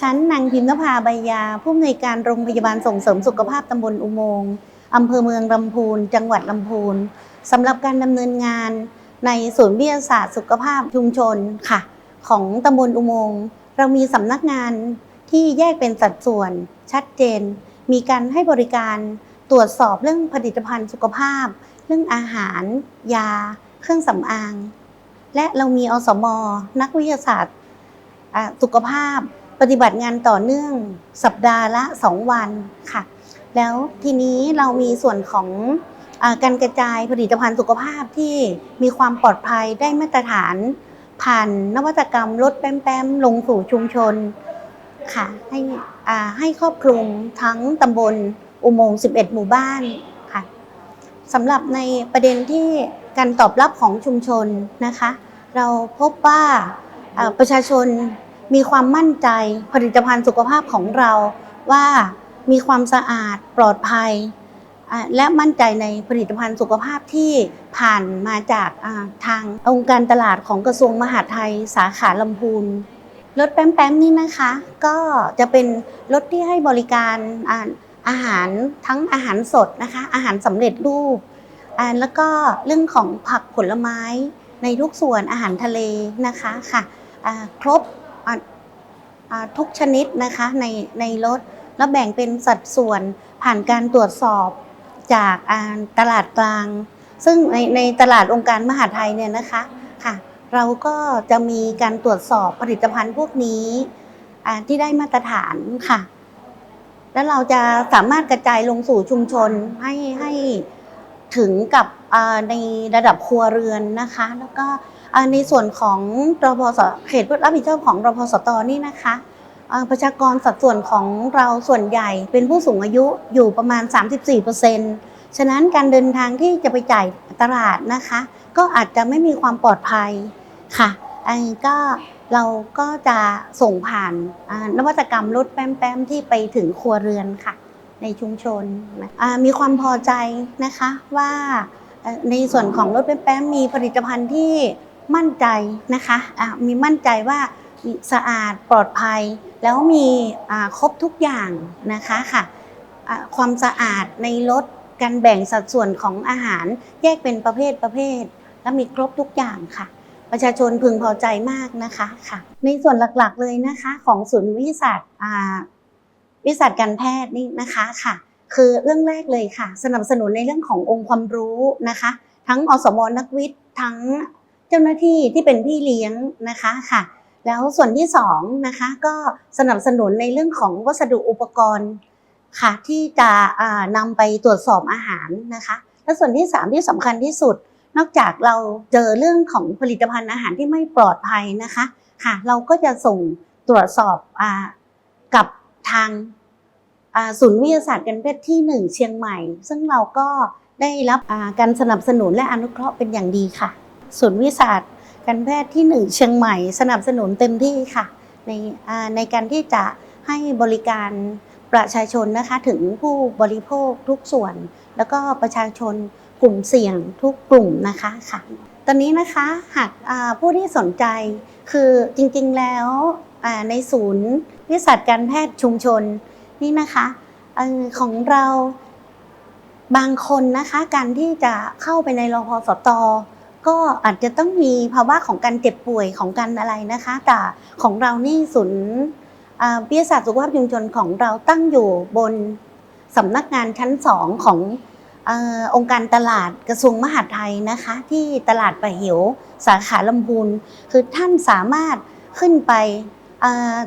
ฉันนางพิมพ์นภาใบยา ผู้อำนวยการโรงพยาบาลส่งเสริมสุขภาพตำบลอุโมงค์อำเภอเมืองลำพูน จังหวัดลำพูนสำหรับการดำเนินงานในศูนย์วิทยาศาสตร์สุขภาพชุมชนค่ะ ของตำบลอุโมงค์เรามีสำนักงานที่แยกเป็นสัดส่วนชัดเจน มีการให้บริการตรวจสอบเรื่องผลิตภัณฑ์สุขภาพ เรื่องอาหาร ยา เครื่องสำอาง และเรามีอสม นักวิทยาศาสตร์สุขภาพ ปฏิบัติงานต่อเนื่องสัปดาห์ละ 2 วันค่ะ แล้วทีนี้เรามีส่วนของอการกระจายผลิตภัณฑ์สุขภาพที่มีความปลอดภัยได้มาตรฐาน ผ่านนวัตกรรมลดแป้มๆลงสู่ชุมชนค่ะให้อ่าให้ครอบคลุมทั้งตำบลอุโมงค์11 หมู่บ้านค่ะสำหรับในประเด็นที่การตอบรับของชุมชนนะคะ เราพบว่าประชาชน มีความมั่นใจผลิตภัณฑ์สุขภาพของเราว่ามีความสะอาดปลอดภัย และมั่นใจในผลิตภัณฑ์สุขภาพที่ผ่านมาจากทางองค์การตลาดของกระทรวงมหาดไทยสาขาลำพูนรถแป้มๆนี่นะคะ ก็จะเป็นรถที่ให้บริการอาหารทั้งอาหารสดนะคะ อาหารสำเร็จรูปแล้วก็เรื่องของผักผลไม้ในทุกส่วนอาหารทะเลนะคะค่ะครบ ทุกชนิดนะคะในในรถ แล้วแบ่งเป็นสัดส่วนผ่านการตรวจสอบจากตลาดกลาง ซึ่งในในตลาดองค์การมหาไทยเนี่ยนะคะค่ะ เราก็จะมีการตรวจสอบผลิตภัณฑ์พวกนี้ที่ได้มาตรฐานค่ะ แล้วเราจะสามารถกระจายลงสู่ชุมชนให้ให้ถึงกับในระดับครัวเรือนนะคะ แล้วก็ ในส่วนของรพสเขตรับผิดชอบของรพสตนี่นะคะประชากรสัดส่วนของเราส่วนใหญ่เป็นผู้สูงอายุอยู่ประมาณ 34%ฉะนั้นการเดินทางที่จะไปจ่ายตลาดนะคะ ก็อาจจะไม่มีความปลอดภัยค่ะอันนี้ก็เราก็จะส่งผ่านนวัตกรรมรถแป้มๆที่ไปถึงครัวเรือนค่ะ ในชุมชนมีความพอใจนะคะว่าในส่วนของรถแป้มๆมีผลิตภัณฑ์ที่ มั่นใจนะคะอ่ามีมั่นใจว่าสะอาดปลอดภัย แล้วมีครบทุกอย่างนะคะค่ะความสะอาดในรถการแบ่งสัดส่วนของอาหารแยกเป็นประเภทประเภท และมีครบทุกอย่างค่ะ ประชาชนพึงพอใจมากนะคะค่ะ ในส่วนหลักๆเลยนะคะของศูนย์วิทยาศาสตร์อ่าวิสัชการแพทย์นี่นะคะค่ะ คือเรื่องแรกเลยค่ะ สนับสนุนในเรื่องขององค์ความรู้นะคะ ทั้งอสมนักวิทย์ทั้ง เจ้าหน้าที่ที่เป็นพี่เลี้ยงนะคะค่ะ แล้วส่วนที่สองนะคะก็สนับสนุนในเรื่องของวัสดุอุปกรณ์ค่ะที่จะอ่านำไปตรวจสอบอาหารนะคะ และส่วนที่สามที่สำคัญที่สุด นอกจากเราเจอเรื่องของผลิตภัณฑ์อาหารที่ไม่ปลอดภัยนะคะค่ะ เราก็จะส่งตรวจสอบอกับทางศูนย์วิทยาศาสตร์การแพทย์ที่หนึ่งเชียงใหม่ ซึ่งเราก็ได้รับการสนับสนุนและอนุเคราะห์เป็นอย่างดีค่ะ ศูนย์วิทยาสตการแพทย์ที่หนึ่งเชียงใหม่ สนับสนุนเต็มที่ค่ะ ในในการที่จะให้บริการประชาชนนะคะถึงผู้บริโภคทุกส่วน แล้วก็ประชาชนกลุ่มเสี่ยงทุกกลุ่มนะคะค่ะ ตอนนี้นะคะหากผู้ที่สนใจคือจริงๆแล้วในศูนย์วิทยาศาสตร์การแพทย์ชุมชนนี่นะคะอของเราบางคนนะคะการที่จะเข้าไปในรพสต ก็อาจจะต้องมีภาวะของการเจ็บป่วยของการอะไรนะคะ แต่ของเรานี่ศูนย์วิทยาศาสตร์สุขภาพชุมชนของเราตั้งอยู่บนสำนักงานชั้นสองขององค์การตลาดกระทรวงมหาดไทยนะคะ ที่ตลาดป่าหิวสาขาลำพูนคือท่านสามารถขึ้นไป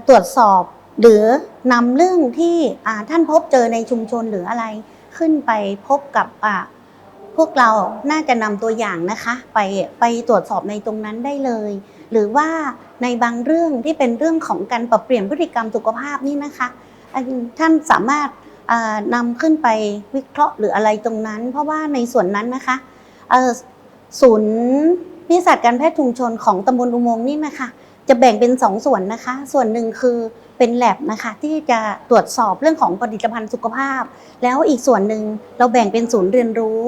ตรวจสอบ หรือนำเรื่องที่ท่านพบเจอในชุมชนหรืออะไรขึ้นไปพบกับ พวกเราน่าจะนำตัวอย่างนะคะ ไปไปตรวจสอบในตรงนั้นได้เลย หรือว่าในบางเรื่องที่เป็นเรื่องของการปรับเปลี่ยนพฤติกรรมสุขภาพนี่นะคะ ท่านสามารถนำขึ้นไปวิเคราะห์หรืออะไรตรงนั้น เพราะว่าในส่วนนั้นนะคะศูนย์วิทยาศาสตการแพทย์ชุมชนของตำบลอุโมงค์นี่นะคะ จะแบ่งเป็นสองส่วนนะคะ ส่วนหนึ่งคือเป็นแลบนะคะที่จะตรวจสอบเรื่องของผลิตภัณฑ์สุขภาพ แล้วอีกส่วนหนึ่งเราแบ่งเป็นศูนย์เรียนรู้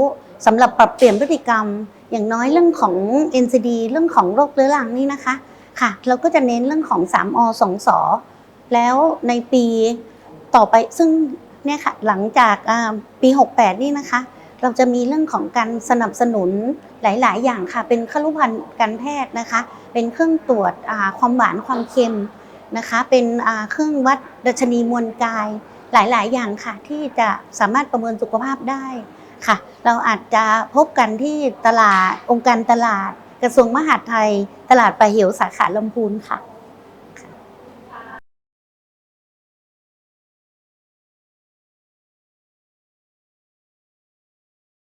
สำหรับปรับเปลี่ยนพฤติกรรม อย่างน้อยเรื่องของ NCD เรื่องของโรคเรื้อรังนี่นะคะค่ะ เราก็จะเน้นเรื่องของ 3อ2สแล้วในปีต่อไปซึ่งเนี่ยค่ะหลังจากปี 68 นี่นะคะ เราจะมีเรื่องของการสนับสนุนหลาย ๆ อย่างค่ะ เป็นครุพันธ์การแพทย์นะคะ เป็นเครื่องตรวจความหวานความเค็มนะคะ เป็นเครื่องวัดดัชนีมวลกายหลาย ๆ อย่างค่ะ ที่จะสามารถประเมินสุขภาพได้ ค่ะ เราอาจจะพบกันที่ตลาดองค์การตลาด กระทรวงมหาดไทย ตลาดปลาเหวสาขาลำพูนค่ะ